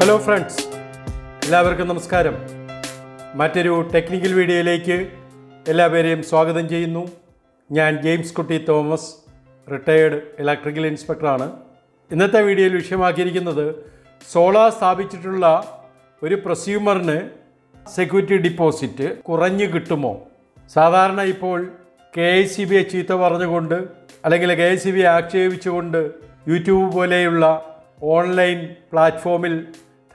Hello friends എല്ലാവർക്കും നമസ്കാരം. മറ്റൊരു ടെക്നിക്കൽ വീഡിയോയിലേക്ക് എല്ലാവരെയും സ്വാഗതം ചെയ്യുന്നു. ഞാൻ ജെയിംസ് കുട്ടി തോമസ് റിട്ടയേർഡ് ഇലക്ട്രിക്കൽ ഇൻസ്പെക്ടറാണ് ഇന്നത്തെ വീഡിയോയിൽ വിഷയമാക്കിയിരിക്കുന്നത് സോളാർ സ്ഥാപിച്ചിട്ടുള്ള ഒരു പ്രൊസ്യൂമറിന് സെക്യൂരിറ്റി ഡിപ്പോസിറ്റ് കുറഞ്ഞു കിട്ടുമോ? സാധാരണ ഇപ്പോൾ കെ ഐ സി ബിയെ ചീത്ത പറഞ്ഞുകൊണ്ട് അല്ലെങ്കിൽ കെ ഐ സി ബിയെ ആക്ഷേപിച്ചുകൊണ്ട് യൂട്യൂബ് പോലെയുള്ള ഓൺലൈൻ പ്ലാറ്റ്ഫോമിൽ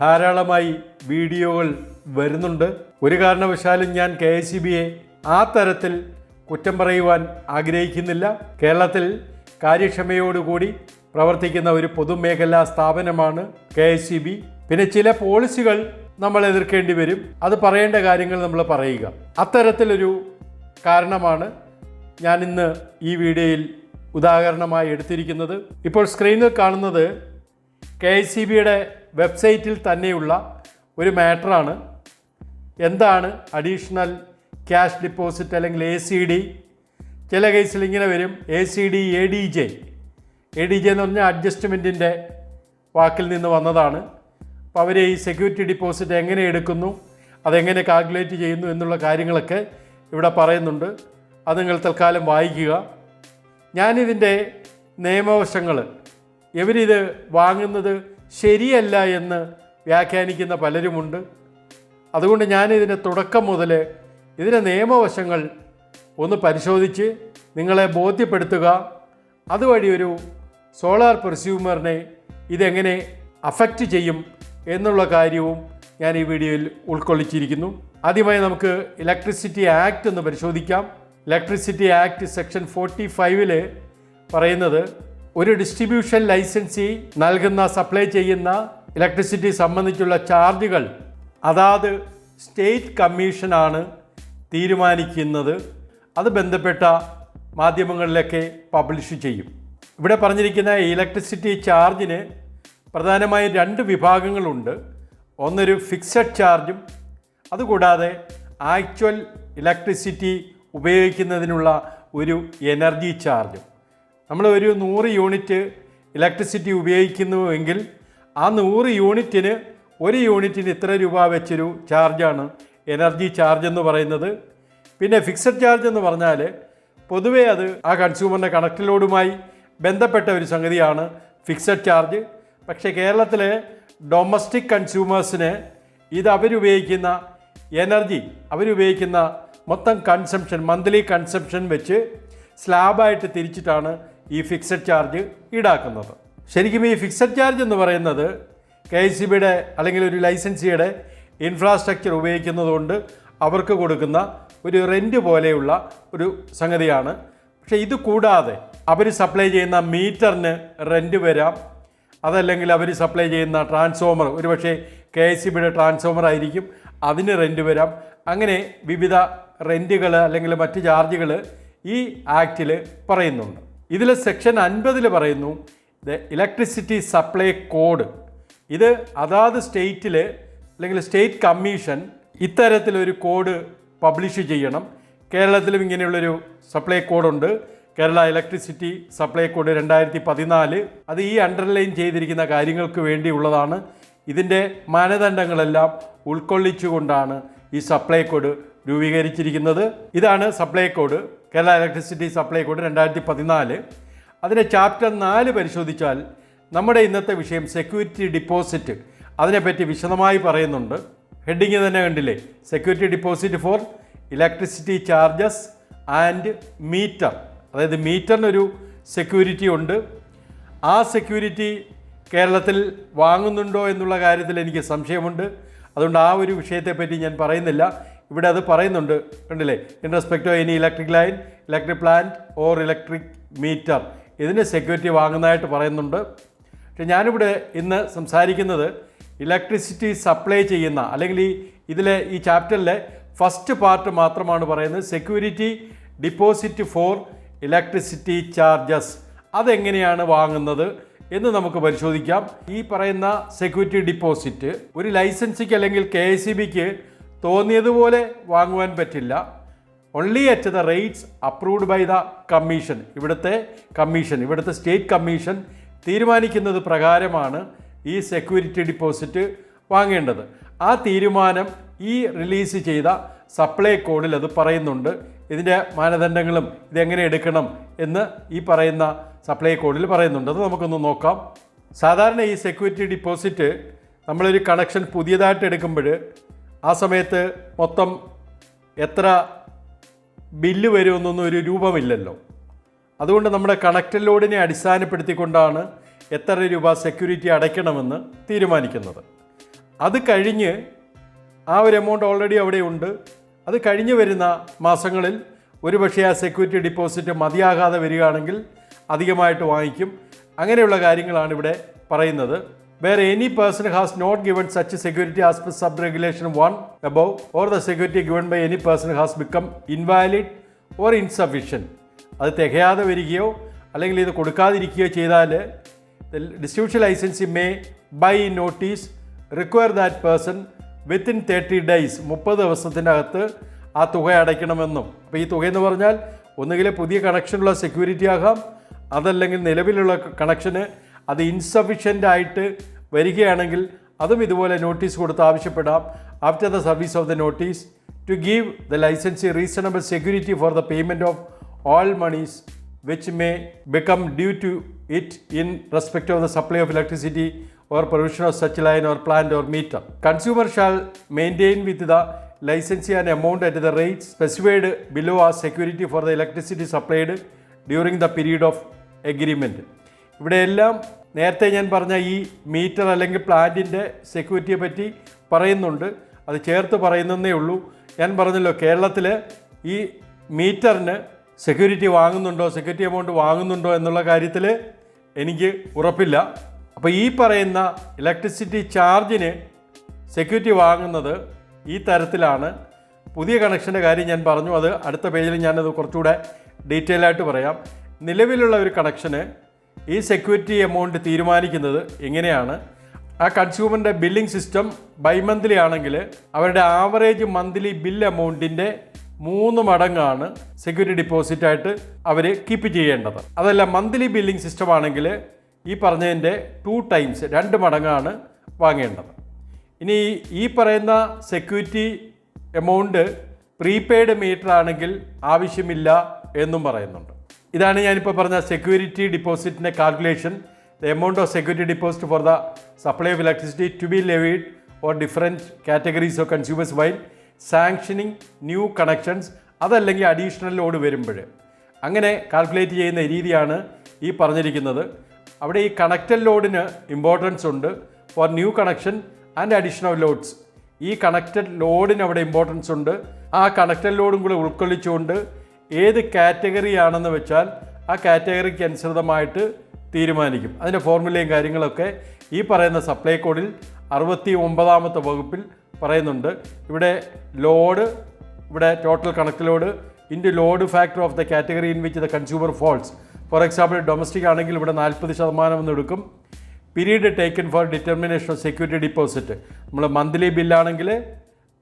ധാരാളമായി വീഡിയോകൾ വരുന്നുണ്ട്. ഒരു കാരണവശാലും ഞാൻ കെ എസ് സി ബിയെ ആ തരത്തിൽ കുറ്റം പറയുവാൻ ആഗ്രഹിക്കുന്നില്ല. കേരളത്തിൽ കാര്യക്ഷമയോടുകൂടി പ്രവർത്തിക്കുന്ന ഒരു പൊതുമേഖലാ സ്ഥാപനമാണ് കെ എസ് സി ബി. പിന്നെ ചില പോളിസികൾ നമ്മൾ എതിർക്കേണ്ടി വരും. അത് പറയേണ്ട കാര്യങ്ങൾ നമ്മൾ പറയുക. അത്തരത്തിലൊരു കാരണമാണ് ഞാൻ ഇന്ന് ഈ വീഡിയോയിൽ ഉദാഹരണമായി എടുത്തിരിക്കുന്നത്. ഇപ്പോൾ സ്ക്രീനിൽ കാണുന്നത് കെ എസ് സി ബിയുടെ വെബ്സൈറ്റിൽ തന്നെയുള്ള ഒരു മാറ്ററാണ്. എന്താണ് അഡീഷണൽ ക്യാഷ് ഡിപ്പോസിറ്റ് അല്ലെങ്കിൽ എ സി ഡി ചില കേസിൽ ഇങ്ങനെ വരും. A C D A D J A D J എന്ന് പറഞ്ഞാൽ അഡ്ജസ്റ്റ്മെന്റിന്റെ വാക്കിൽ നിന്ന് വന്നതാണ്. അപ്പോൾ അവർ ഈ സെക്യൂരിറ്റി ഡിപ്പോസിറ്റ് എങ്ങനെ എടുക്കുന്നു അതെങ്ങനെ കാൽക്കുലേറ്റ് ചെയ്യുന്നു എന്നുള്ള കാര്യങ്ങളൊക്കെ ഇവിടെ പറയുന്നുണ്ട്. അത് നിങ്ങൾ തൽക്കാലം വായിക്കുക. ഞാനിതിന്റെ നിയമവശങ്ങൾ ഇവരിത് വാങ്ങുന്നത് ശരിയല്ല എന്ന് വ്യാഖ്യാനിക്കുന്ന പലരുമുണ്ട്. അതുകൊണ്ട് ഞാനിതിന്റെ തുടക്കം മുതൽ ഇതിന്റെ നിയമവശങ്ങൾ ഒന്ന് പരിശോധിച്ച് നിങ്ങളെ ബോധ്യപ്പെടുത്തുക. അതുവഴി ഒരു സോളാർ പെർസ്യൂമറിനെ ഇതെങ്ങനെ അഫക്റ്റ് ചെയ്യും എന്നുള്ള കാര്യവും ഞാൻ ഈ വീഡിയോയിൽ ഉൾക്കൊള്ളിച്ചിരിക്കുന്നു. ആദ്യമായി നമുക്ക് ഇലക്ട്രിസിറ്റി ആക്ട് ഒന്ന് പരിശോധിക്കാം. ഇലക്ട്രിസിറ്റി ആക്ട് സെക്ഷൻ ഫോർട്ടി ഫൈവിൽ പറയുന്നത് ഒരു ഡിസ്ട്രിബ്യൂഷൻ ലൈസൻസി നൽകുന്ന സപ്ലൈ ചെയ്യുന്ന ഇലക്ട്രിസിറ്റി സംബന്ധിച്ചുള്ള ചാർജുകൾ അതാത് സ്റ്റേറ്റ് കമ്മീഷനാണ് തീരുമാനിക്കുന്നത്. അത് ബന്ധപ്പെട്ട മാധ്യമങ്ങളിലൊക്കെ പബ്ലിഷ് ചെയ്യും. ഇവിടെ പറഞ്ഞിരിക്കുന്ന ഇലക്ട്രിസിറ്റി ചാർജിന് പ്രധാനമായും രണ്ട് വിഭാഗങ്ങളുണ്ട്. ഒന്നൊരു ഫിക്സഡ് ചാർജും അതുകൂടാതെ ആക്ച്വൽ ഇലക്ട്രിസിറ്റി ഉപയോഗിക്കുന്നതിനുള്ള ഒരു എനർജി ചാർജും നമ്മൾ ഒരു നൂറ് യൂണിറ്റ് ഇലക്ട്രിസിറ്റി ഉപയോഗിക്കുന്നുവെങ്കിൽ ആ നൂറ് യൂണിറ്റിന് ഒരു യൂണിറ്റിന് ഇത്ര രൂപ വെച്ചൊരു ചാർജാണ് എനർജി ചാർജ് എന്ന് പറയുന്നത്. പിന്നെ ഫിക്സഡ് ചാർജ് എന്ന് പറഞ്ഞാൽ പൊതുവേ അത് ആ കൺസ്യൂമറിന്റെ കണക്റ്റിലോടുമായി ബന്ധപ്പെട്ട ഒരു സംഗതിയാണ് ഫിക്സഡ് ചാർജ് പക്ഷേ കേരളത്തിലെ ഡൊമസ്റ്റിക് കൺസ്യൂമേഴ്സിന് ഇത് അവരുപയോഗിക്കുന്ന എനർജി അവരുപയോഗിക്കുന്ന മൊത്തം കൺസംഷൻ മന്ത്ലി കൺസംഷൻ വെച്ച് സ്ലാബായിട്ട് തിരിച്ചിട്ടാണ് ഈ ഫിക്സഡ് ചാർജ് ഈടാക്കുന്നത്. ശരിക്കും ഈ ഫിക്സഡ് ചാർജ് എന്ന് പറയുന്നത് കെ എസ് സി ബിയുടെ അല്ലെങ്കിൽ ഒരു ലൈസൻസിയുടെ ഇൻഫ്രാസ്ട്രക്ചർ ഉപയോഗിക്കുന്നതുകൊണ്ട് അവർക്ക് കൊടുക്കുന്ന ഒരു റെന്റ് പോലെയുള്ള ഒരു സംഗതിയാണ്. പക്ഷേ ഇത് കൂടാതെ അവർ സപ്ലൈ ചെയ്യുന്ന മീറ്ററിന് റെന്റ് വരാം. അതല്ലെങ്കിൽ അവർ സപ്ലൈ ചെയ്യുന്ന ട്രാൻസ്ഫോമർ ഒരുപക്ഷെ കെ എസ് സി ബിയുടെ ട്രാൻസ്ഫോമർ ആയിരിക്കും അതിന് റെന്റ് വരാം. അങ്ങനെ വിവിധ റെന്റുകൾ അല്ലെങ്കിൽ മറ്റ് ചാർജുകൾ ഈ ആക്റ്റിൽ പറയുന്നുണ്ട്. ഇതിൽ സെക്ഷൻ അൻപതിൽ പറയുന്നു ദ ഇലക്ട്രിസിറ്റി സപ്ലൈ കോഡ്. ഇത് അതാത് സ്റ്റേറ്റിൽ അല്ലെങ്കിൽ സ്റ്റേറ്റ് കമ്മീഷൻ ഇത്തരത്തിലൊരു കോഡ് പബ്ലിഷ് ചെയ്യണം. കേരളത്തിലും ഇങ്ങനെയുള്ളൊരു സപ്ലൈ കോഡുണ്ട്. കേരള ഇലക്ട്രിസിറ്റി സപ്ലൈ കോഡ് രണ്ടായിരത്തി പതിനാല് അത് ഈ അണ്ടർലൈൻ ചെയ്തിരിക്കുന്ന കാര്യങ്ങൾക്ക് വേണ്ടിയുള്ളതാണ്. ഇതിന്റെ മാനദണ്ഡങ്ങളെല്ലാം ഉൾക്കൊള്ളിച്ചുകൊണ്ടാണ് ഈ സപ്ലൈ കോഡ് രൂപീകരിച്ചിരിക്കുന്നത്. ഇതാണ് supply code. Kerala electricity supply code രണ്ടായിരത്തി പതിനാല് അതിന്റെ ചാപ്റ്റർ നാല് പരിശോധിച്ചാൽ നമ്മുടെ ഇന്നത്തെ വിഷയം സെക്യൂരിറ്റി ഡിപ്പോസിറ്റ് അതിനെപ്പറ്റി വിശദമായി പറയുന്നുണ്ട്. ഹെഡിങ് തന്നെ കണ്ടില്ലേ? Security deposit for electricity charges and meter അതായത് മീറ്ററിനൊരു സെക്യൂരിറ്റി ഉണ്ട്. ആ സെക്യൂരിറ്റി കേരളത്തിൽ വാങ്ങുന്നുണ്ടോ എന്നുള്ള കാര്യത്തിൽ എനിക്ക് സംശയമുണ്ട്. അതുകൊണ്ട് ആ ഒരു വിഷയത്തെപ്പറ്റി ഞാൻ പറയുന്നില്ല. ഇവിടെ അത് പറയുന്നുണ്ട്. കണ്ടില്ലേ? In respect of any electric line electric plant or electric meter ഇതിന് സെക്യൂരിറ്റി വാങ്ങുന്നതായിട്ട് പറയുന്നുണ്ട്. പക്ഷേ ഞാനിവിടെ ഇന്ന് സംസാരിക്കുന്നത് ഇലക്ട്രിസിറ്റി സപ്ലൈ ചെയ്യുന്ന അല്ലെങ്കിൽ ഈ ഇതിലെ ഈ ചാപ്റ്ററിലെ ഫസ്റ്റ് പാർട്ട് മാത്രമാണ് പറയുന്നത്. Security deposit for electricity charges അതെങ്ങനെയാണ് വാങ്ങുന്നത് എന്ന് നമുക്ക് പരിശോധിക്കാം. ഈ പറയുന്ന സെക്യൂരിറ്റി ഡിപ്പോസിറ്റ് ഒരു ലൈസൻസിക്ക് അല്ലെങ്കിൽ കെ സി ബിക്ക് തോന്നിയതുപോലെ വാങ്ങുവാൻ പറ്റില്ല. Only at the rates approved by the commission ഇവിടുത്തെ കമ്മീഷൻ ഇവിടുത്തെ സ്റ്റേറ്റ് കമ്മീഷൻ തീരുമാനിക്കുന്നത് പ്രകാരമാണ് ഈ സെക്യൂരിറ്റി ഡിപ്പോസിറ്റ് വാങ്ങേണ്ടത്. ആ തീരുമാനം ഈ റിലീസ് ചെയ്ത സപ്ലൈ കോഡിൽ അത് പറയുന്നുണ്ട്. ഇതിന്റെ മാനദണ്ഡങ്ങളും ഇതെങ്ങനെ എടുക്കണം എന്ന് ഈ പറയുന്ന സപ്ലൈ കോഡിൽ പറയുന്നുണ്ട്. അത് നമുക്കൊന്ന് നോക്കാം. സാധാരണ ഈ സെക്യൂരിറ്റി ഡിപ്പോസിറ്റ് നമ്മളൊരു കണക്ഷൻ പുതിയതായിട്ട് എടുക്കുമ്പോൾ ആ സമയത്ത് മൊത്തം എത്ര ബില്ല് വരുമെന്നൊന്നും ഒരു രൂപമില്ലല്ലോ. അതുകൊണ്ട് നമ്മുടെ കണക്റ്റഡ് ലോഡിനെ അടിസ്ഥാനപ്പെടുത്തിക്കൊണ്ടാണ് എത്ര രൂപ സെക്യൂരിറ്റി അടയ്ക്കണമെന്ന് തീരുമാനിക്കുന്നത്. അത് കഴിഞ്ഞ് ആ ഒരു എമൗണ്ട് ഓൾറെഡി അവിടെ ഉണ്ട്. അത് കഴിഞ്ഞ് വരുന്ന മാസങ്ങളിൽ ഒരുപക്ഷെ ആ സെക്യൂരിറ്റി ഡിപ്പോസിറ്റ് മതിയാകാതെ വരികയാണെങ്കിൽ അധികമായിട്ട് വാങ്ങിക്കും. അങ്ങനെയുള്ള കാര്യങ്ങളാണ് ഇവിടെ പറയുന്നത്. Where any person has not given such security as per sub regulation one above or the security given by any person has become invalid or insufficient അത് തികയാതെ വരികയോ അല്ലെങ്കിൽ ഇത് കൊടുക്കാതിരിക്കുകയോ ചെയ്താൽ distribution licensee may by notice require that person within thirty days മുപ്പത് ദിവസത്തിനകത്ത് ആ തുക അടയ്ക്കണമെന്നും. അപ്പോൾ ഈ തുകയെന്ന് പറഞ്ഞാൽ ഒന്നുകിൽ പുതിയ കണക്ഷനുള്ള സെക്യൂരിറ്റി ആകാം അതല്ലെങ്കിൽ നിലവിലുള്ള കണക്ഷന് അത് ഇൻസഫിഷ്യന്റ് ആയിട്ട് വരികയാണെങ്കിൽ അതും ഇതുപോലെ നോട്ടീസ് കൊടുത്ത് ആവശ്യപ്പെടാം after the service of the notice to give the licensee reasonable security for the payment of all monies which may become due to it in respect of the supply of electricity or provision of such line or plant or meter. Consumer shall maintain with the licensee an amount at the rate specified below as security for the electricity supplied during the period of agreement. ഇവിടെയെല്ലാം നേരത്തെ ഞാൻ പറഞ്ഞ ഈ metre അല്ലെങ്കിൽ പ്ലാന്റിന്റെ സെക്യൂരിറ്റിയെ പറ്റി പറയുന്നുണ്ട്. അത് ചേർത്ത് പറയുന്നതേ ഉള്ളൂ. ഞാൻ പറഞ്ഞല്ലോ കേരളത്തിൽ ഈ മീറ്ററിന് സെക്യൂരിറ്റി വാങ്ങുന്നുണ്ടോ സെക്യൂരിറ്റി എമൗണ്ട് വാങ്ങുന്നുണ്ടോ എന്നുള്ള കാര്യത്തിൽ എനിക്ക് ഉറപ്പില്ല. അപ്പോൾ ഈ പറയുന്ന ഇലക്ട്രിസിറ്റി ചാർജിന് സെക്യൂരിറ്റി വാങ്ങുന്നത് ഈ തരത്തിലാണ്. പുതിയ കണക്ഷന്റെ കാര്യം ഞാൻ പറഞ്ഞു. അത് അടുത്ത പേജിൽ ഞാനത് കുറച്ചുകൂടെ ഡീറ്റെയിൽ ആയിട്ട് പറയാം. നിലവിലുള്ള ഒരു കണക്ഷന് ഈ സെക്യൂരിറ്റി എമൗണ്ട് തീരുമാനിക്കുന്നത് എങ്ങനെയാണ്? ആ കൺസ്യൂമറിന്റെ ബില്ലിംഗ് സിസ്റ്റം ബൈ മന്ത്ലി ആണെങ്കിൽ അവരുടെ ആവറേജ് മന്ത്ലി ബിൽ എമൗണ്ടിന്റെ മൂന്ന് മടങ്ങാണ് സെക്യൂരിറ്റി ഡിപ്പോസിറ്റ് ആയിട്ട് അവർ കീപ്പ് ചെയ്യേണ്ടത്. അതല്ല മന്ത്ലി ബില്ലിംഗ് സിസ്റ്റം ആണെങ്കിൽ ഈ പറഞ്ഞതിന്റെ ടു ടൈംസ് രണ്ട് മടങ്ങാണ് വാങ്ങേണ്ടത്. ഇനി ഈ പറയുന്ന സെക്യൂരിറ്റി എമൗണ്ട് പ്രീപെയ്ഡ് മീറ്റർ ആണെങ്കിൽ ആവശ്യമില്ല എന്നും പറയുന്നുണ്ട്. ഇതാണ് ഞാനിപ്പോൾ പറഞ്ഞ security ഡിപ്പോസിറ്റിന്റെ calculation the amount of security deposit for the supply of electricity to be levied or different categories of consumers while sanctioning new connections അതല്ലെങ്കിൽ അഡീഷണൽ ലോഡ് വരുമ്പോൾ അങ്ങനെ കാൽക്കുലേറ്റ് ചെയ്യുന്ന രീതിയാണ് ഈ പറഞ്ഞിരിക്കുന്നത്. അവിടെ ഈ കണക്റ്റഡ് ലോഡിന് ഇമ്പോർട്ടൻസ് ഉണ്ട് for new connection and additional loads ഈ കണക്റ്റഡ് ലോഡിന് അവിടെ ഇമ്പോർട്ടൻസ് ഉണ്ട്. ആ കണക്റ്റഡ് ലോഡും കൂടെ ഉൾക്കൊള്ളിച്ചുകൊണ്ട് ഏത് കാറ്റഗറി ആണെന്ന് വെച്ചാൽ ആ കാറ്റഗറിക്ക് അനുസൃതമായിട്ട് തീരുമാനിക്കും. അതിന്റെ ഫോർമുലയും കാര്യങ്ങളൊക്കെ ഈ പറയുന്ന സപ്ലൈ കോഡിൽ അറുപത്തി ഒമ്പതാമത്തെ വകുപ്പിൽ പറയുന്നുണ്ട്. ഇവിടെ ലോഡ് ഇവിടെ total connect load into load factor of the category in which the consumer falls for example domestic ആണെങ്കിൽ ഇവിടെ നാൽപ്പത് ശതമാനം എന്ന് എടുക്കും. Period taken for determination of security deposit നമ്മൾ മന്ത്ലി ബില്ലാണെങ്കിൽ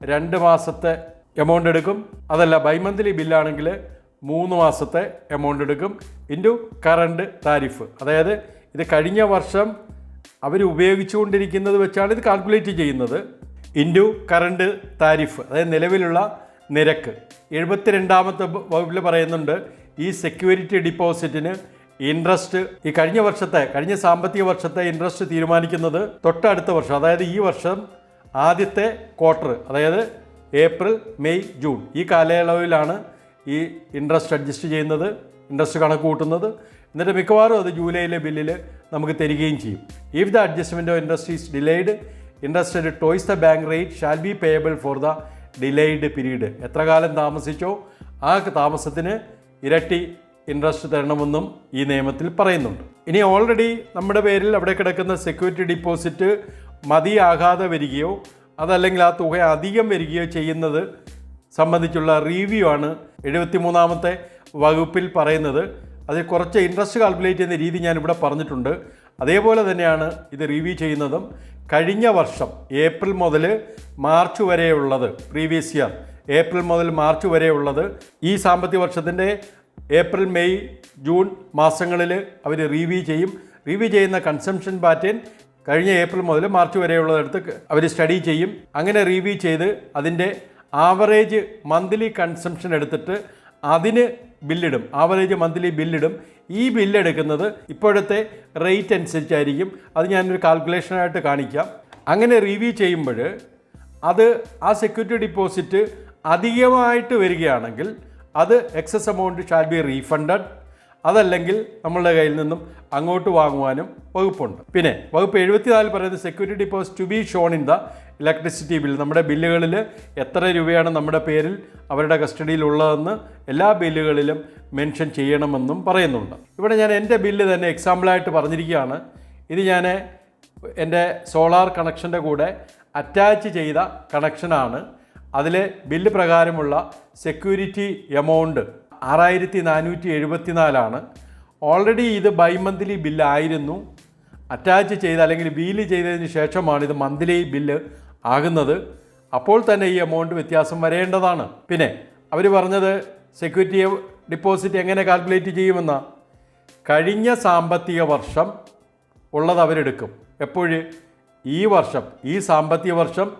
രണ്ട് മാസത്തെ എമൗണ്ട് എടുക്കും. അതല്ല ബൈ മന്ത്ലി ബില്ലാണെങ്കിൽ മൂന്ന് മാസത്തെ എമൗണ്ട് എടുക്കും ഇന്റു കറണ്ട് താരിഫ് അതായത് ഇത് കഴിഞ്ഞ വർഷം അവർ ഉപയോഗിച്ചുകൊണ്ടിരിക്കുന്നത് വെച്ചാണ് ഇത് കാൽക്കുലേറ്റ് ചെയ്യുന്നത്. ഇന്റു കറണ്ട് താരിഫ് അതായത് നിലവിലുള്ള നിരക്ക്. എഴുപത്തി രണ്ടാമത്തെ വകുപ്പിൽ പറയുന്നുണ്ട് ഈ സെക്യൂരിറ്റി ഡിപ്പോസിറ്റിന് ഇൻട്രസ്റ്റ് ഈ കഴിഞ്ഞ വർഷത്തെ കഴിഞ്ഞ സാമ്പത്തിക വർഷത്തെ ഇൻട്രസ്റ്റ് തീരുമാനിക്കുന്നത് തൊട്ടടുത്ത വർഷം അതായത് ഈ വർഷം ആദ്യത്തെ ക്വാർട്ടർ അതായത് ഏപ്രിൽ മെയ് ജൂൺ ഈ കാലയളവിലാണ് ഈ ഇൻട്രസ്റ്റ് അഡ്ജസ്റ്റ് ചെയ്യുന്നത് ഇൻട്രസ്റ്റ് കണക്ക് കൂട്ടുന്നത്. എന്നിട്ട് മിക്കവാറും അത് ജൂലൈയിലെ ബില്ലിൽ നമുക്ക് തരികയും ചെയ്യും. If the adjustment of interest is delayed interest at twice the bank rate shall be payable for the delayed period എത്ര കാലം താമസിച്ചോ ആ താമസത്തിന് ഇരട്ടി ഇൻട്രസ്റ്റ് തരണമെന്നും ഈ നിയമത്തിൽ പറയുന്നുണ്ട്. ഇനി ഓൾറെഡി നമ്മുടെ പേരിൽ അവിടെ കിടക്കുന്ന സെക്യൂരിറ്റി ഡിപ്പോസിറ്റ് മതിയാകാതെ വരികയോ അതല്ലെങ്കിൽ ആ തുക അധികം വരികയോ ചെയ്യുന്നത് സംബന്ധിച്ചുള്ള റിവ്യൂ ആണ് എഴുപത്തി മൂന്നാമത്തെ വകുപ്പിൽ പറയുന്നത്. അതിൽ കുറച്ച് ഇൻട്രസ്റ്റ് കാൽക്കുലേറ്റ് ചെയ്യുന്ന രീതി ഞാനിവിടെ പറഞ്ഞിട്ടുണ്ട്. അതേപോലെ തന്നെയാണ് ഇത് റിവ്യൂ ചെയ്യുന്നതും. കഴിഞ്ഞ വർഷം ഏപ്രിൽ മുതൽ മാർച്ച് വരെയുള്ളത് പ്രീവിയസ് ഇയർ ഏപ്രിൽ മുതൽ മാർച്ച് വരെയുള്ളത് ഈ സാമ്പത്തിക വർഷത്തിന്റെ ഏപ്രിൽ മെയ് ജൂൺ മാസങ്ങളിൽ അവർ റിവ്യൂ ചെയ്യും. റിവ്യൂ ചെയ്യുന്ന കൺസംഷൻ പാറ്റേൺ കഴിഞ്ഞ ഏപ്രിൽ മുതൽ മാർച്ച് വരെയുള്ളതെടുത്ത് അവർ സ്റ്റഡി ചെയ്യും. അങ്ങനെ റിവ്യൂ ചെയ്ത് അതിന്റെ ആവറേജ് മന്ത്ലി കൺസംഷൻ എടുത്തിട്ട് അതിന് ബില്ലിടും. Average monthly ബില്ലിടും. ഈ ബില്ലെടുക്കുന്നത് ഇപ്പോഴത്തെ റേറ്റ് അനുസരിച്ചായിരിക്കും. അത് ഞാനൊരു കാൽക്കുലേഷനായിട്ട് കാണിക്കാം. അങ്ങനെ റിവ്യൂ ചെയ്യുമ്പോൾ അത് ആ സെക്യൂരിറ്റി ഡിപ്പോസിറ്റ് അധികമായിട്ട് വരികയാണെങ്കിൽ അത് excess amount shall be refunded അതല്ലെങ്കിൽ നമ്മളുടെ കയ്യിൽ നിന്നും അങ്ങോട്ട് വാങ്ങുവാനും വകുപ്പുണ്ട്. പിന്നെ വകുപ്പ് എഴുപത്തിനാല് പറയുന്നത് security deposit to be shown in the electricity bill നമ്മുടെ ബില്ലുകളിൽ എത്ര രൂപയാണ് നമ്മുടെ പേരിൽ അവരുടെ കസ്റ്റഡിയിൽ ഉള്ളതെന്ന് എല്ലാ ബില്ലുകളിലും മെൻഷൻ ചെയ്യണമെന്നും പറയുന്നുണ്ട്. ഇവിടെ ഞാൻ എന്റെ ബില്ല് തന്നെ എക്സാമ്പിളായിട്ട് പറഞ്ഞിരിക്കുകയാണ്. ഇത് ഞാൻ എന്റെ സോളാർ കണക്ഷന്റെ കൂടെ അറ്റാച്ച് ചെയ്ത കണക്ഷനാണ്. അതിലെ ബില്ല് പ്രകാരമുള്ള സെക്യൂരിറ്റി എമൗണ്ട് ആറായിരത്തി നാനൂറ്റി എഴുപത്തിനാലാണ് ഓൾറെഡി ഇത് ബൈമന്ത്ലി ബില്ലായിരുന്നു. അറ്റാച്ച് ചെയ്ത് അല്ലെങ്കിൽ ബീൽ ചെയ്തതിന് ശേഷമാണ് ഇത് മന്ത്ലി ബില്ല് ആകുന്നത് അപ്പോൾ തന്നെ ഈ എമൗണ്ട് വ്യത്യാസം വരേണ്ടതാണ്. പിന്നെ അവർ പറഞ്ഞത് സെക്യൂരിറ്റി ഡിപ്പോസിറ്റ് എങ്ങനെ കാൽക്കുലേറ്റ് ചെയ്യുമെന്ന? കഴിഞ്ഞ സാമ്പത്തിക വർഷം ഉള്ളത് അവരെടുക്കും. എപ്പോഴ്? ഈ വർഷം. ഈ സാമ്പത്തിക വർഷം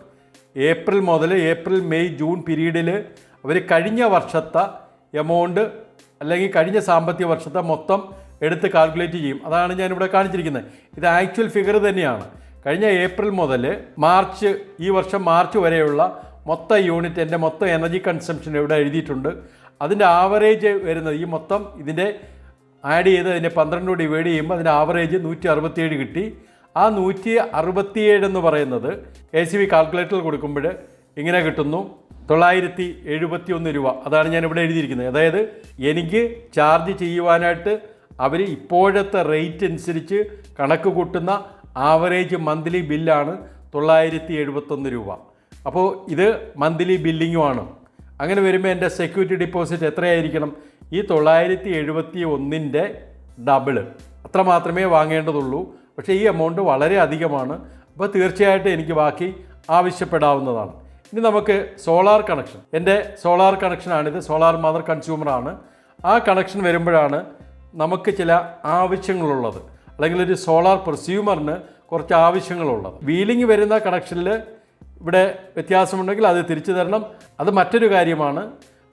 ഏപ്രിൽ മുതൽ ഏപ്രിൽ മെയ് ജൂൺ പീരീഡിൽ അവർ കഴിഞ്ഞ വർഷത്തെ എമൗണ്ട് അല്ലെങ്കിൽ കഴിഞ്ഞ സാമ്പത്തിക വർഷത്തെ മൊത്തം എടുത്ത് കാൽക്കുലേറ്റ് ചെയ്യും. അതാണ് ഞാനിവിടെ കാണിച്ചിരിക്കുന്നത്. ഇത് ആക്ച്വൽ ഫിഗർ തന്നെയാണ്. കഴിഞ്ഞ ഏപ്രിൽ മുതൽ മാർച്ച് ഈ വർഷം മാർച്ച് വരെയുള്ള മൊത്തം യൂണിറ്റ് എന്റെ മൊത്തം എനർജി കൺസംഷൻ ഇവിടെ എഴുതിയിട്ടുണ്ട്. അതിന്റെ ആവറേജ് വരുന്നത് ഈ മൊത്തം ഇതിന്റെ ആഡ് ചെയ്ത് അതിന്റെ പന്ത്രണ്ട് ഡിവൈഡ് ചെയ്യുമ്പോൾ അതിന്റെ ആവറേജ് നൂറ്റി അറുപത്തിയേഴ് കിട്ടി. ആ നൂറ്റി അറുപത്തിയേഴ് എന്ന് പറയുന്നത് എ സി ബി കാൽക്കുലേറ്ററിൽ കൊടുക്കുമ്പോൾ ഇങ്ങനെ കിട്ടുന്നു. തൊള്ളായിരത്തി എഴുപത്തി ഒന്ന് രൂപ. അതാണ് ഞാൻ ഇവിടെ എഴുതിയിരിക്കുന്നത്. അതായത് എനിക്ക് ചാർജ് ചെയ്യുവാനായിട്ട് അവർ ഇപ്പോഴത്തെ റേറ്റ് അനുസരിച്ച് കണക്ക് കൂട്ടുന്ന ആവറേജ് മന്ത്ലി ബില്ലാണ് തൊള്ളായിരത്തി എഴുപത്തൊന്ന് രൂപ. അപ്പോൾ ഇത് മന്ത്ലി ബില്ലിങ്ങുമാണ്. അങ്ങനെ വരുമ്പോൾ എന്റെ സെക്യൂരിറ്റി ഡിപ്പോസിറ്റ് എത്രയായിരിക്കണം? ഈ തൊള്ളായിരത്തി എഴുപത്തി ഒന്നിന്റെ ഡബിൾ. അത്ര മാത്രമേ വാങ്ങേണ്ടതുള്ളൂ. പക്ഷേ ഈ എമൗണ്ട് വളരെ അധികമാണ്. അപ്പോൾ തീർച്ചയായിട്ടും എനിക്ക് ബാക്കി ആവശ്യപ്പെടാവുന്നതാണ്. ഇനി നമുക്ക് സോളാർ കണക്ഷൻ. എന്റെ സോളാർ കണക്ഷനാണിത്. സോളാർ മദർ കൺസ്യൂമറാണ്. ആ കണക്ഷൻ വരുമ്പോഴാണ് നമുക്ക് ചില ആവശ്യങ്ങളുള്ളത്. അല്ലെങ്കിൽ ഒരു സോളാർ പ്രൊസ്യൂമറിന് കുറച്ച് ആവശ്യങ്ങളുള്ളത്. വീലിംഗ് വരുന്ന കണക്ഷനിൽ ഇവിടെ വ്യത്യാസമുണ്ടെങ്കിൽ അത് തിരിച്ചു തരണം. അത് മറ്റൊരു കാര്യമാണ്.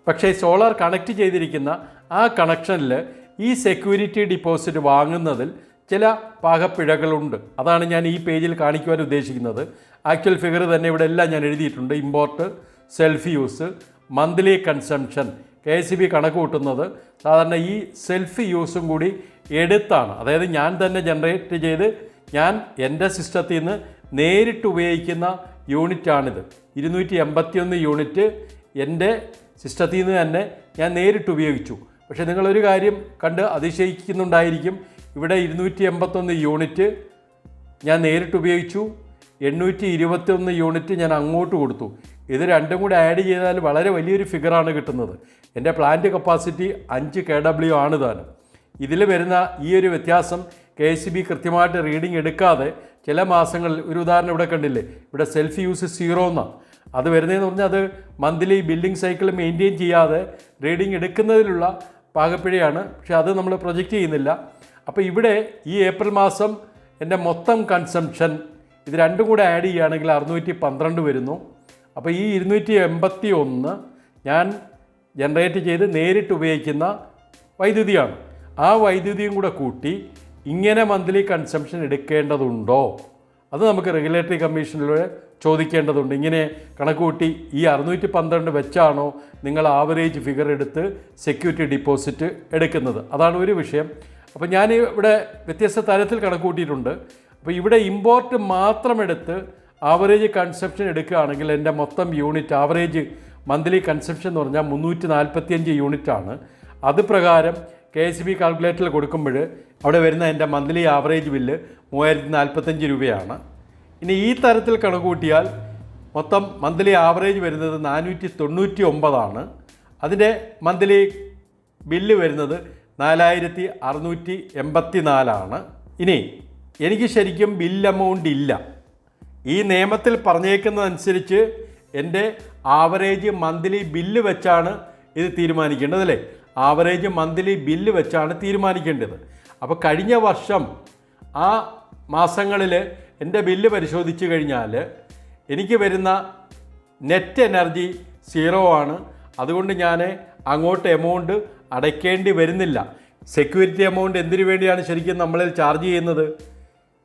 പക്ഷേ സോളാർ കണക്ട് ചെയ്തിരിക്കുന്ന ആ കണക്ഷനിൽ ഈ സെക്യൂരിറ്റി ഡിപ്പോസിറ്റ് വാങ്ങുന്നതിൽ ചില പാകപ്പിഴകളുണ്ട്. അതാണ് ഞാൻ ഈ പേജിൽ കാണിക്കുവാൻ ഉദ്ദേശിക്കുന്നത്. ആക്ച്വൽ ഫിഗർ തന്നെ ഇവിടെ എല്ലാം ഞാൻ എഴുതിയിട്ടുണ്ട്. Import self use monthly consumption K S C B കണക്ക് കൂട്ടുന്നത്. സാധാരണ ഈ സെൽഫ് യൂസും കൂടി എടുത്താണ്. അതായത് ഞാൻ തന്നെ ജനറേറ്റ് ചെയ്ത് ഞാൻ എന്റെ സിസ്റ്റത്തിൽ നിന്ന് നേരിട്ട് ഉപയോഗിക്കുന്ന യൂണിറ്റാണിത്. ഇരുന്നൂറ്റി എൺപത്തിയൊന്ന് യൂണിറ്റ് എന്റെ സിസ്റ്റത്തിൽ നിന്ന് തന്നെ ഞാൻ നേരിട്ട് ഉപയോഗിച്ചു. പക്ഷേ നിങ്ങളൊരു കാര്യം കണ്ട് അതിശയിക്കുന്നുണ്ടായിരിക്കും. ഇവിടെ ഇരുന്നൂറ്റി എൺപത്തൊന്ന് യൂണിറ്റ് ഞാൻ നേരിട്ട് ഉപയോഗിച്ചു. എണ്ണൂറ്റി ഇരുപത്തൊന്ന് യൂണിറ്റ് ഞാൻ അങ്ങോട്ട് കൊടുത്തു. ഇത് രണ്ടും കൂടി ആഡ് ചെയ്താൽ വളരെ വലിയൊരു ഫിഗറാണ് കിട്ടുന്നത്. എന്റെ പ്ലാന്റ് കപ്പാസിറ്റി അഞ്ച് കെ ഡബ്ല്യു ആണ് താനും. ഇതിൽ വരുന്ന ഈ ഒരു വ്യത്യാസം കെ എസ് ബി കൃത്യമായിട്ട് റീഡിംഗ് എടുക്കാതെ ചില മാസങ്ങളിൽ ഒരു ഉദാഹരണം ഇവിടെ കണ്ടില്ലേ? ഇവിടെ സെൽഫ് യൂസ് സീറോ എന്നാണ് അത് വരുന്നതെന്ന് പറഞ്ഞാൽ അത് മന്ത്ലി ബിൽഡിംഗ് സൈക്കിൾ മെയിന്റെയിൻ ചെയ്യാതെ റീഡിംഗ് എടുക്കുന്നതിലുള്ള പാകപ്പിഴയാണ്. പക്ഷേ അത് നമ്മൾ പ്രൊജക്റ്റ് ചെയ്യുന്നില്ല. അപ്പോൾ ഇവിടെ ഈ ഏപ്രിൽ മാസം എന്റെ മൊത്തം കൺസംഷൻ ഇത് രണ്ടും കൂടെ ആഡ് ചെയ്യുകയാണെങ്കിൽ അറുന്നൂറ്റി പന്ത്രണ്ട് വരുന്നു. അപ്പോൾ ഈ ഇരുന്നൂറ്റി എൺപത്തി ഒന്ന് ഞാൻ ജനറേറ്റ് ചെയ്ത് നേരിട്ട് ഉപയോഗിക്കുന്ന വൈദ്യുതിയാണ്. ആ വൈദ്യുതിയും കൂടെ കൂട്ടി ഇങ്ങനെ മന്ത്ലി കൺസംഷൻ എടുക്കേണ്ടതുണ്ടോ? അത് നമുക്ക് റെഗുലേറ്ററി കമ്മീഷനിലൂടെ ചോദിക്കേണ്ടതുണ്ട്. ഇങ്ങനെ കണക്ക് കൂട്ടി ഈ അറുന്നൂറ്റി പന്ത്രണ്ട് വെച്ചാണോ നിങ്ങൾ ആവറേജ് ഫിഗർ എടുത്ത് സെക്യൂരിറ്റി ഡിപ്പോസിറ്റ് എടുക്കുന്നത്? അതാണ് ഒരു വിഷയം. അപ്പോൾ ഞാൻ ഇവിടെ വ്യത്യസ്ത തരത്തിൽ കണക്ക് കൂട്ടിയിട്ടുണ്ട്. അപ്പോൾ ഇവിടെ ഇമ്പോർട്ട് മാത്രം എടുത്ത് ആവറേജ് കൺസെപ്ഷൻ എടുക്കുകയാണെങ്കിൽ എന്റെ മൊത്തം യൂണിറ്റ് ആവറേജ് മന്ത്ലി കൺസെപ്ഷൻ എന്ന് പറഞ്ഞാൽ മുന്നൂറ്റി നാൽപ്പത്തിയഞ്ച് യൂണിറ്റാണ് അത് പ്രകാരം കെ എസ് ബി കാൽക്കുലേറ്ററിൽ കൊടുക്കുമ്പോൾ അവിടെ വരുന്ന എന്റെ മന്ത്ലി ആവറേജ് ബില്ല് മൂവായിരത്തി നാൽപ്പത്തഞ്ച് രൂപയാണ്. ഇനി ഈ തരത്തിൽ കണക്ക് കൂട്ടിയാൽ മൊത്തം മന്ത്ലി ആവറേജ് വരുന്നത് നാനൂറ്റി തൊണ്ണൂറ്റി ഒമ്പതാണ് അതിന്റെ മന്ത്ലി ബില്ല് വരുന്നത് നാലായിരത്തി അറുന്നൂറ്റി എൺപത്തി നാലാണ് ഇനി എനിക്ക് ശരിക്കും ബില്ല് എമൗണ്ട് ഇല്ല. ഈ നിയമത്തിൽ പറഞ്ഞേക്കുന്നതനുസരിച്ച് എന്റെ ആവറേജ് മന്ത്ലി ബില്ല് വെച്ചാണ് ഇത് തീരുമാനിക്കേണ്ടത് അല്ലേ? ആവറേജ് മന്ത്ലി ബില്ല് വെച്ചാണ് തീരുമാനിക്കേണ്ടത്. അപ്പോൾ കഴിഞ്ഞ വർഷം ആ മാസങ്ങളിൽ എന്റെ ബില്ല് പരിശോധിച്ച് കഴിഞ്ഞാൽ എനിക്ക് വരുന്ന നെറ്റ് എനർജി സീറോ ആണ്. അതുകൊണ്ട് ഞാൻ അങ്ങോട്ട് എമൗണ്ട് അടയ്ക്കേണ്ടി വരുന്നില്ല. സെക്യൂരിറ്റി എമൗണ്ട് എന്തിനു വേണ്ടിയാണ് ശരിക്കും നമ്മളിൽ ചാർജ് ചെയ്യുന്നത്?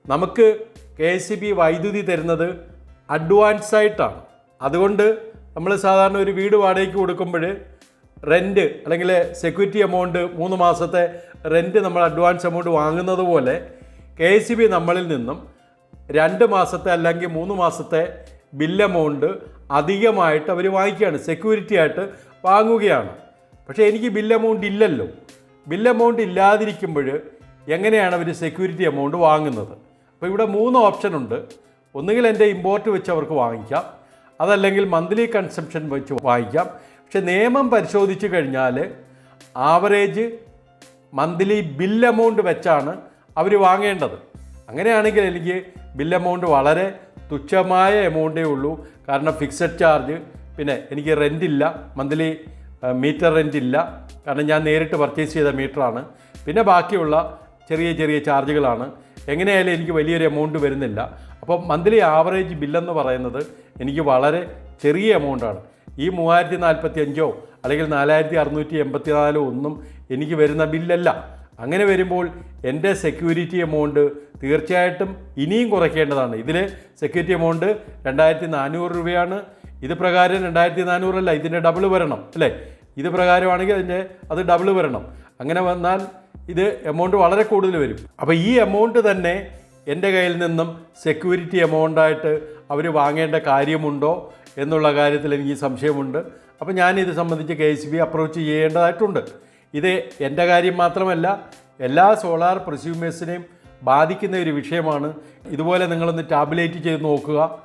നമുക്ക് കെ എസ് ബി വൈദ്യുതി തരുന്നത് അഡ്വാൻസ് ആയിട്ടാണ് അതുകൊണ്ട് നമ്മൾ സാധാരണ ഒരു വീട് വാടകയ്ക്ക് കൊടുക്കുമ്പോൾ റെന്റ് അല്ലെങ്കിൽ സെക്യൂരിറ്റി എമൗണ്ട് മൂന്ന് മാസത്തെ റെന്റ് നമ്മൾ അഡ്വാൻസ് എമൗണ്ട് വാങ്ങുന്നത് പോലെ കെ സി ബി നമ്മളിൽ നിന്നും രണ്ട് മാസത്തെ അല്ലെങ്കിൽ മൂന്ന് മാസത്തെ ബിൽ എമൗണ്ട് അധികമായിട്ട് അവർ വാങ്ങിക്കുകയാണ്. സെക്യൂരിറ്റി ആയിട്ട് വാങ്ങുകയാണ്. പക്ഷേ എനിക്ക് ബിൽ എമൗണ്ട് ഇല്ലല്ലോ. ബിൽ എമൗണ്ട് ഇല്ലാതിരിക്കുമ്പോൾ എങ്ങനെയാണ് അവർ സെക്യൂരിറ്റി എമൗണ്ട് വാങ്ങുന്നത്? അപ്പോൾ ഇവിടെ മൂന്ന് ഓപ്ഷൻ ഉണ്ട്. ഒന്നുകിൽ എന്റെ ഇമ്പോർട്ട് വെച്ച് അവർക്ക് വാങ്ങിക്കാം. അതല്ലെങ്കിൽ മന്ത്ലി കൺസംഷൻ വെച്ച് വാങ്ങിക്കാം. പക്ഷെ നിയമം പരിശോധിച്ച് കഴിഞ്ഞാൽ ആവറേജ് മന്ത്ലി ബിൽ എമൗണ്ട് വെച്ചാണ് അവർ വാങ്ങേണ്ടത്. അങ്ങനെയാണെങ്കിൽ എനിക്ക് ബിൽ എമൗണ്ട് വളരെ തുച്ഛമായ എമൗണ്ടേ ഉള്ളൂ. കാരണം ഫിക്സഡ് ചാർജ് പിന്നെ എനിക്ക് റെന്റ് ഇല്ല മന്ത്ലി മീറ്റർ റെന്റ് ഇല്ല കാരണം ഞാൻ നേരിട്ട് പർച്ചേസ് ചെയ്ത മീറ്ററാണ്. പിന്നെ ബാക്കിയുള്ള ചെറിയ ചെറിയ ചാർജുകളാണ്. എങ്ങനെയായാലും എനിക്ക് വലിയൊരു എമൗണ്ട് വരുന്നില്ല. അപ്പോൾ മന്ത്ലി ആവറേജ് ബില്ലെന്ന് പറയുന്നത് എനിക്ക് വളരെ ചെറിയ എമൗണ്ടാണ്. ഈ മൂവായിരത്തി നാൽപ്പത്തി അഞ്ചോ അല്ലെങ്കിൽ നാലായിരത്തി അറുന്നൂറ്റി എൺപത്തി നാലോ ഒന്നും എനിക്ക് വരുന്ന ബില്ലല്ല. അങ്ങനെ വരുമ്പോൾ എന്റെ സെക്യൂരിറ്റി എമൗണ്ട് തീർച്ചയായിട്ടും ഇനിയും കുറയ്ക്കേണ്ടതാണ്. ഇതിൽ സെക്യൂരിറ്റി എമൗണ്ട് രണ്ടായിരത്തി നാനൂറ് രൂപയാണ്. ഇത് പ്രകാരം രണ്ടായിരത്തി നാനൂറല്ല ഇതിന്റെ ഡബിൾ വരണം അല്ലേ? ഇത് പ്രകാരമാണെങ്കിൽ അതിന്റെ അത് ഡബിൾ വരണം. അങ്ങനെ വന്നാൽ ഇത് എമൗണ്ട് വളരെ കൂടുതൽ വരും. അപ്പോൾ ഈ എമൗണ്ട് തന്നെ എന്റെ കയ്യിൽ നിന്നും സെക്യൂരിറ്റി എമൗണ്ടായിട്ട് അവർ വാങ്ങേണ്ട കാര്യമുണ്ടോ? എന്നുള്ള കാര്യത്തിൽ എനിക്ക് സംശയമുണ്ട്. അപ്പോൾ ഇത് സംബന്ധിച്ച് കെ എസ് ബി അപ്രോച്ച് ചെയ്യേണ്ടതായിട്ടുണ്ട്. ഇത് എന്റെ കാര്യം മാത്രമല്ല എല്ലാ സോളാർ പ്രസ്യൂമേഴ്സിനെയും ബാധിക്കുന്ന ഒരു വിഷയമാണ്. ഇതുപോലെ നിങ്ങളൊന്ന് ടാബുലേറ്റ് ചെയ്ത് നോക്കുക.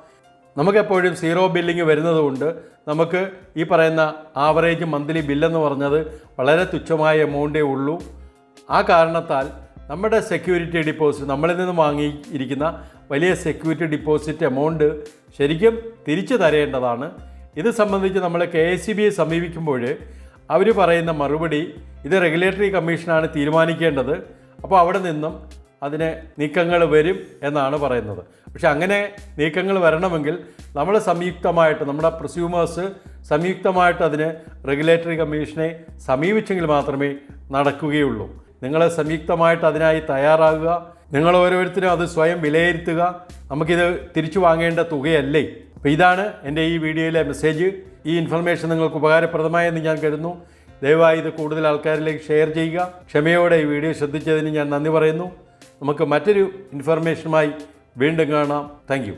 നമുക്കെപ്പോഴും സീറോ ബില്ലിങ് വരുന്നതുകൊണ്ട് നമുക്ക് ഈ പറയുന്ന ആവറേജ് മന്ത്ലി ബില്ലെന്ന് പറഞ്ഞത് വളരെ തുച്ഛമായ എമൗണ്ടേ ഉള്ളൂ. ആ കാരണത്താൽ നമ്മുടെ സെക്യൂരിറ്റി ഡിപ്പോസിറ്റ് നമ്മളിൽ നിന്ന് വാങ്ങിയിരിക്കുന്ന വലിയ സെക്യൂരിറ്റി ഡിപ്പോസിറ്റ് എമൗണ്ട് ശരിക്കും തിരിച്ചു തരേണ്ടതാണ്. ഇത് സംബന്ധിച്ച് നമ്മൾ കെ എസ് സി ബിയെ സമീപിക്കുമ്പോൾ അവർ പറയുന്ന മറുപടി ഇത് റെഗുലേറ്ററി കമ്മീഷനാണ് തീരുമാനിക്കേണ്ടത്. അപ്പോൾ അവിടെ നിന്നും അതിന് നീക്കങ്ങൾ വരും എന്നാണ് പറയുന്നത്. പക്ഷെ അങ്ങനെ നീക്കങ്ങൾ വരണമെങ്കിൽ നമ്മൾ സംയുക്തമായിട്ട് നമ്മുടെ പ്രസ്യൂമേഴ്സ് സംയുക്തമായിട്ട് അതിന് റെഗുലേറ്ററി കമ്മീഷനെ സമീപിച്ചെങ്കിൽ മാത്രമേ നടക്കുകയുള്ളൂ. നിങ്ങൾ സംയുക്തമായിട്ട് അതിനായി തയ്യാറാകുക നിങ്ങൾ ഓരോരുത്തരും അത് സ്വയം വിലയിരുത്തുക. നമുക്കിത് തിരിച്ചു വാങ്ങേണ്ട തുകയല്ലേ? അപ്പോൾ ഇതാണ് എന്റെ ഈ വീഡിയോയിലെ മെസ്സേജ്. ഈ ഇൻഫർമേഷൻ നിങ്ങൾക്ക് ഉപകാരപ്രദമായെന്ന് ഞാൻ കരുതുന്നു. ദയവായി ഇത് കൂടുതൽ ആൾക്കാരിലേക്ക് ഷെയർ ചെയ്യുക. ക്ഷമയോടെ ഈ വീഡിയോ ശ്രദ്ധിച്ചതിന് ഞാൻ നന്ദി പറയുന്നു. നമുക്ക് മറ്റൊരു ഇൻഫർമേഷനുമായി വീണ്ടും കാണാം. താങ്ക്